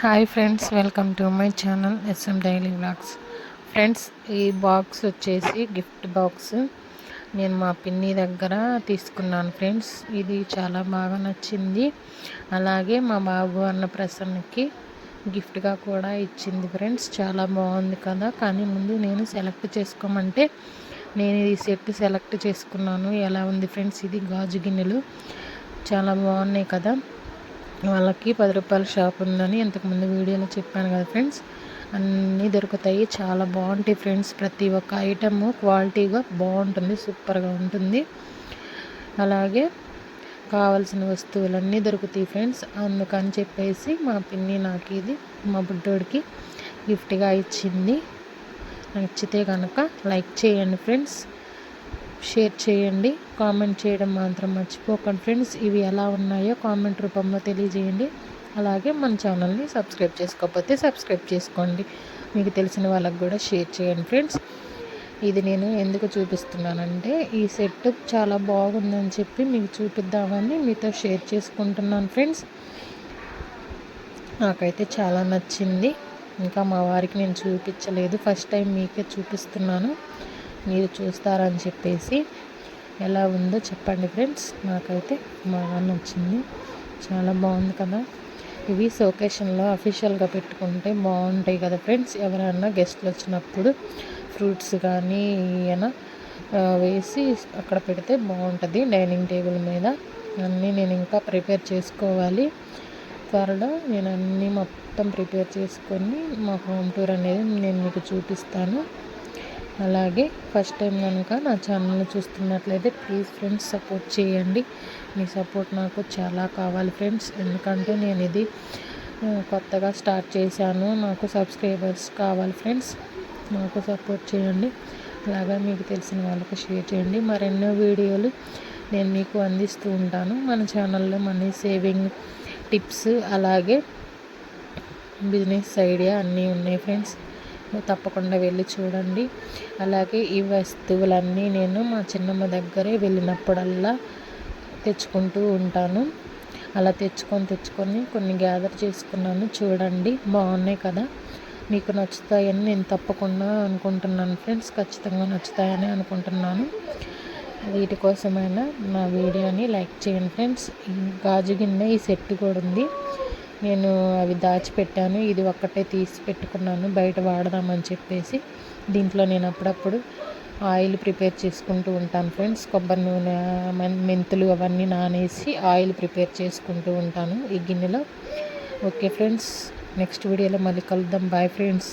Hi friends welcome to my channel SM daily blogs friends ఈ box వచ్చేసి gift box నేను మా పిన్ని దగ్గర తీసుకున్నాను ఫ్రెండ్స్ ఇది చాలా బాగా నచ్చింది. అలాగే మా బాబు అన్న ప్రసన్నకి గిఫ్ట్గా కూడా ఇచ్చింది ఫ్రెండ్స్ చాలా బాగుంది కదా. కానీ ముందు నేను సెలెక్ట్ చేసుకోమంటే నేను ఈ సెట్ సెలెక్ట్ చేసుకున్నాను. ఎలా ఉంది ఫ్రెండ్స్ ఇది గాజు గిన్నెలు. చాలా బాగున్నాయి కదా. వాళ్ళకి పది రూపాయల షాప్ ఉందని ఇంతకుముందు వీడియోలో చెప్పాను కదా ఫ్రెండ్స్. అన్నీ దొరుకుతాయి. చాలా బాగుంటాయి ఫ్రెండ్స్. ప్రతి ఒక్క ఐటమ్ క్వాలిటీగా బాగుంటుంది. సూపర్గా ఉంటుంది. అలాగే కావాల్సిన వస్తువులన్నీ దొరుకుతాయి ఫ్రెండ్స్. అందుకని చెప్పేసి మా పిన్ని నాకు ఇది మా బుడ్డోడికి గిఫ్ట్గా ఇచ్చింది. నచ్చితే కనుక లైక్ చేయండి ఫ్రెండ్స్. షేర్ చేయండి. కామెంట్ చేయడం మాత్రం మర్చిపోకండి. ఫ్రెండ్స్ ఇవి ఎలా ఉన్నాయో కామెంట్ రూపంలో తెలియజేయండి. అలాగే మన ఛానల్ని సబ్స్క్రైబ్ చేసుకోకపోతే సబ్స్క్రైబ్ చేసుకోండి. మీకు తెలిసిన వాళ్ళకి కూడా షేర్ చేయండి ఫ్రెండ్స్. ఇది నేను ఎందుకు చూపిస్తున్నానంటే ఈ సెట్ చాలా బాగుందని చెప్పి మీకు చూపిద్దామని మీతో షేర్ చేసుకుంటున్నాను ఫ్రెండ్స్. నాకైతే చాలా నచ్చింది. ఇంకా మా వారికి నేను చూపించలేదు. ఫస్ట్ టైం మీకే చూపిస్తున్నాను. మీరు చూస్తారని చెప్పేసి ఎలా ఉందో చెప్పండి ఫ్రెండ్స్. నాకైతే బాగా నచ్చింది చాలా బాగుంది కదా. ఇవి సోకేషన్లో అఫీషియల్గా పెట్టుకుంటే బాగుంటాయి కదా ఫ్రెండ్స్. ఎవరైనా గెస్ట్లు వచ్చినప్పుడు ఫ్రూట్స్ కానీ ఏమైనా వేసి అక్కడ పెడితే బాగుంటుంది డైనింగ్ టేబుల్ మీద. అన్నీ నేను ఇంకా ప్రిపేర్ చేసుకోవాలి. త్వరలో నేను అన్నీ మొత్తం ప్రిపేర్ చేసుకొని మా హోమ్ టూర్ అనేది నేను మీకు చూపిస్తాను. అలాగే ఫస్ట్ టైం కనుక నా ఛానల్ని చూస్తున్నట్లయితే ప్లీజ్ ఫ్రెండ్స్ సపోర్ట్ చేయండి. మీ సపోర్ట్ నాకు చాలా కావాలి ఫ్రెండ్స్ ఎందుకంటే నేను ఇది కొత్తగా స్టార్ట్ చేశాను. నాకు సబ్స్క్రైబర్స్ కావాలి ఫ్రెండ్స్ నాకు సపోర్ట్ చేయండి. అలాగా మీకు తెలిసిన వాళ్ళకి షేర్ చేయండి. మరెన్నో వీడియోలు నేను మీకు అందిస్తూ ఉంటాను. మన ఛానల్లో మనీ సేవింగ్ టిప్స్ అలాగే బిజినెస్ ఐడియా అన్నీ ఉన్నాయి ఫ్రెండ్స్ తప్పకుండా వెళ్ళి చూడండి. అలాగే ఈ వస్తువులన్నీ నేను మా చిన్నమ్మ దగ్గరే వెళ్ళినప్పుడల్లా తెచ్చుకుంటూ ఉంటాను. అలా తెచ్చుకొని తెచ్చుకొని కొన్ని గ్యాదర్ చేసుకున్నాను. చూడండి బాగున్నాయి కదా. మీకు నచ్చుతాయని నేను తప్పకుండా అనుకుంటున్నాను ఫ్రెండ్స్. ఖచ్చితంగా నచ్చుతాయని అనుకుంటున్నాను. వీటి కోసమైనా నా వీడియోని లైక్ చేయండి ఫ్రెండ్స్. గాజు గిన్నె ఈ సెట్ కూడా ఉంది. నేను అవి దాచిపెట్టాను. ఇది ఒక్కటే తీసి పెట్టుకున్నాను. బయట వాడదామని చెప్పేసి దీంట్లో నేను అప్పుడప్పుడు ఆయిల్ ప్రిపేర్ చేసుకుంటూ ఉంటాను ఫ్రెండ్స్. కొబ్బరి నూనె మెంతులు అవన్నీ నానేసి ఆయిల్ ప్రిపేర్ చేసుకుంటూ ఉంటాను ఈ గిన్నెలో. ఓకే ఫ్రెండ్స్ నెక్స్ట్ వీడియోలో మళ్ళీ కలుద్దాం. Bye friends.